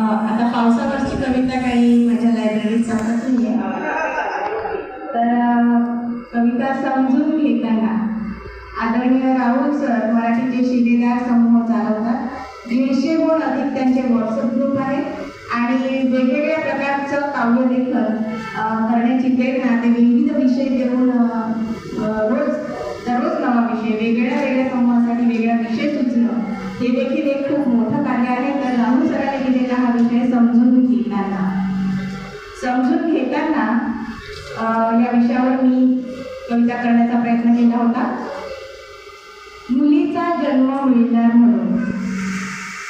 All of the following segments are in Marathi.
आता पावसावरची कविता काही माझ्या लायब्ररीत चालत नाही तर कविता समजून घेताना आदरणीय राहुल सर मराठीचे शिलेदार समूह चालवतात. दीडशे गुण अधिक त्यांचे व्हॉट्सअप ग्रुप आहे आणि वेगवेगळ्या प्रकारचं काव्यलेखन करण्याची प्रेरणा ते विविध विषय देऊन रोज दररोज नवा विषय वेगळ्या वेगळ्या समूहासाठी वेगळा विषय सुचणं हे देखील एक खूप मोठं कार्य आहे. तर हा विषय समजून घेताना. समजून घेताना या विषयावर मी कविता करण्याचा प्रयत्न केला होता. मुलीचा जन्म मिळणार म्हणून.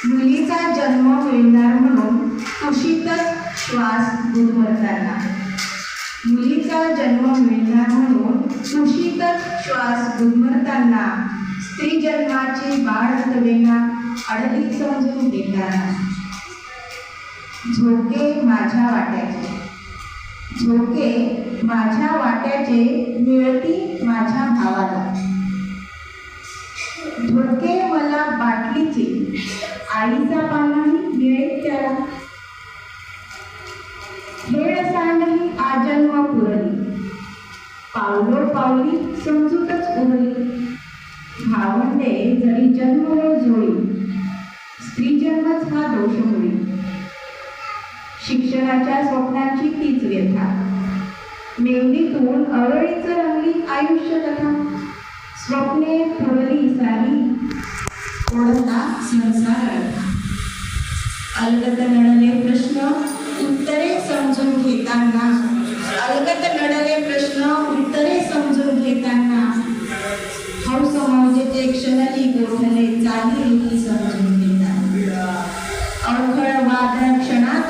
मुलीचा जन्म मिळणार म्हणून कुशीतच श्वास गुदमरताना. मुलीचा जन्म मिळणार म्हणून कुशीतच श्वास गुदमरताना. स्त्री जन्माची बाळ हवेना अडली समजून घेताना. झोके माझ्या वाट्याचे. झोके माझ्या वाट्याचे मिळती माझ्या भावाला. झोके मला बाटलीचे आईचा पानाही मिळेल त्याला. खेळ सांडली आजन्म पुरली. पावलो पावली समजूतच उरली. भावंडे जरी जन्म जोडी शिक्षणाच्या स्वप्नाची तीच व्यथा. मेंदीतून अवळीच रंगली आयुष्य कथा. स्वप्ने फुलली सारी. ओढता संसार. अलगत नडले प्रश्न उत्तरे समजून घेताना. अलगत नडले प्रश्न उत्तरे समजून घेताना. हौस ते क्षणली गोठले चाली समजून.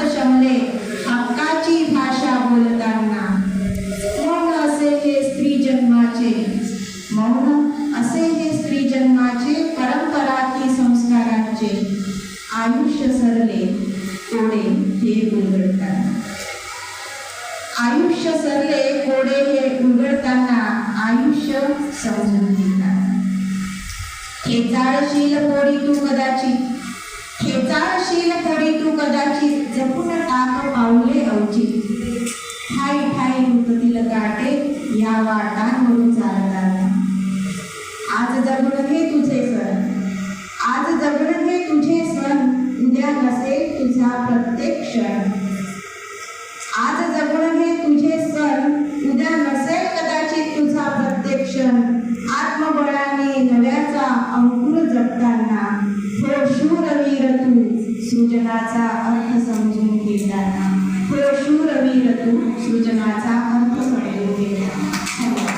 शमले हक्काची भाषा बोलताना मौन असे हे स्त्री जन्माचे? मौन असे हे स्त्री जन्माचे परंपरा की संस्कारांचे आयुष्य सरले कोडे हे उलगडताना. आयुष्य सरले कोडे हे उलगडताना आयुष्य समजून घेताना. खेचाळशील पोरी तू कदाचित खेचाळशील पोरी तू कदाचित वाटांवरून चालणार आज जगणं हे तुझे सण. आज जगणं हे तुझे सण. उद्या नसेल तुझा प्रत्येक क्षण. आज जगणं हे तुझे सण. उद्या नसेल कदाचित तुझा प्रत्येक क्षण. आत्मबळाने नव्याचा अंकुर जपताना. हो शूरवीर तू सृजनाचा अर्थ समजून घेताना. हो शूरवीर तू सृजनाचा अर्थ समजून घेताना.